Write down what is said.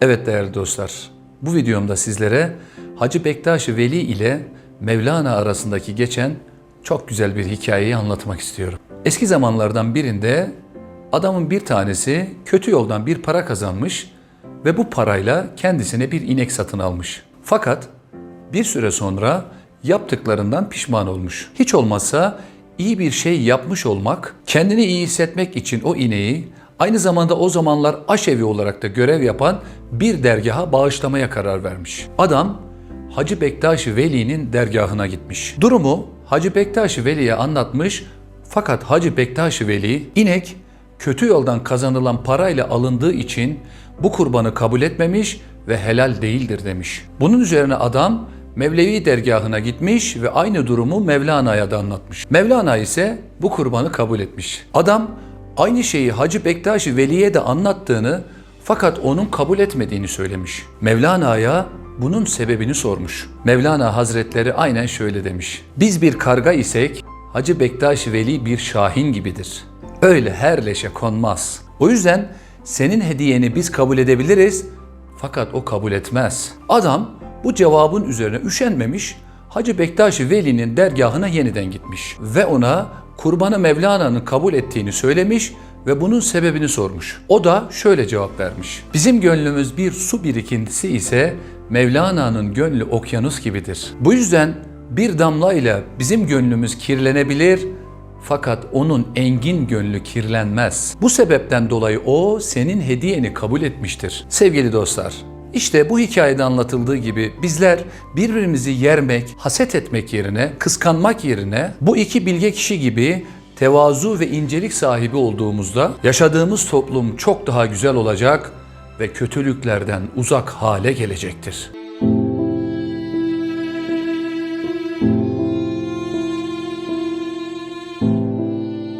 Evet değerli dostlar, bu videomda sizlere Hacı Bektaş Veli ile Mevlana arasındaki geçen çok güzel bir hikayeyi anlatmak istiyorum. Eski zamanlardan birinde adamın bir tanesi kötü yoldan bir para kazanmış ve bu parayla kendisine bir inek satın almış. Fakat bir süre sonra yaptıklarından pişman olmuş. Hiç olmazsa iyi bir şey yapmış olmak, kendini iyi hissetmek için o ineği aynı zamanda o zamanlar aşevi olarak da görev yapan bir dergaha bağışlamaya karar vermiş. Adam Hacı Bektaş Veli'nin dergahına gitmiş. Durumu Hacı Bektaş Veli'ye anlatmış fakat Hacı Bektaş Veli inek kötü yoldan kazanılan parayla alındığı için bu kurbanı kabul etmemiş ve helal değildir demiş. Bunun üzerine adam Mevlevi dergahına gitmiş ve aynı durumu Mevlana'ya da anlatmış. Mevlana ise bu kurbanı kabul etmiş. Adam aynı şeyi Hacı Bektaş Veli'ye de anlattığını fakat onun kabul etmediğini söylemiş. Mevlana'ya bunun sebebini sormuş. Mevlana Hazretleri aynen şöyle demiş. Biz bir karga isek Hacı Bektaş Veli bir şahin gibidir. Öyle her leşe konmaz. O yüzden senin hediyeni biz kabul edebiliriz fakat o kabul etmez. Adam bu cevabın üzerine üşenmemiş Hacı Bektaş Veli'nin dergahına yeniden gitmiş ve ona kurbanı Mevlana'nın kabul ettiğini söylemiş ve bunun sebebini sormuş. O da şöyle cevap vermiş. Bizim gönlümüz bir su birikintisi ise Mevlana'nın gönlü okyanus gibidir. Bu yüzden bir damlayla bizim gönlümüz kirlenebilir fakat onun engin gönlü kirlenmez. Bu sebepten dolayı o senin hediyeni kabul etmiştir. Sevgili dostlar, işte bu hikayede anlatıldığı gibi bizler birbirimizi yermek, haset etmek yerine, kıskanmak yerine bu iki bilge kişi gibi tevazu ve incelik sahibi olduğumuzda yaşadığımız toplum çok daha güzel olacak ve kötülüklerden uzak hale gelecektir.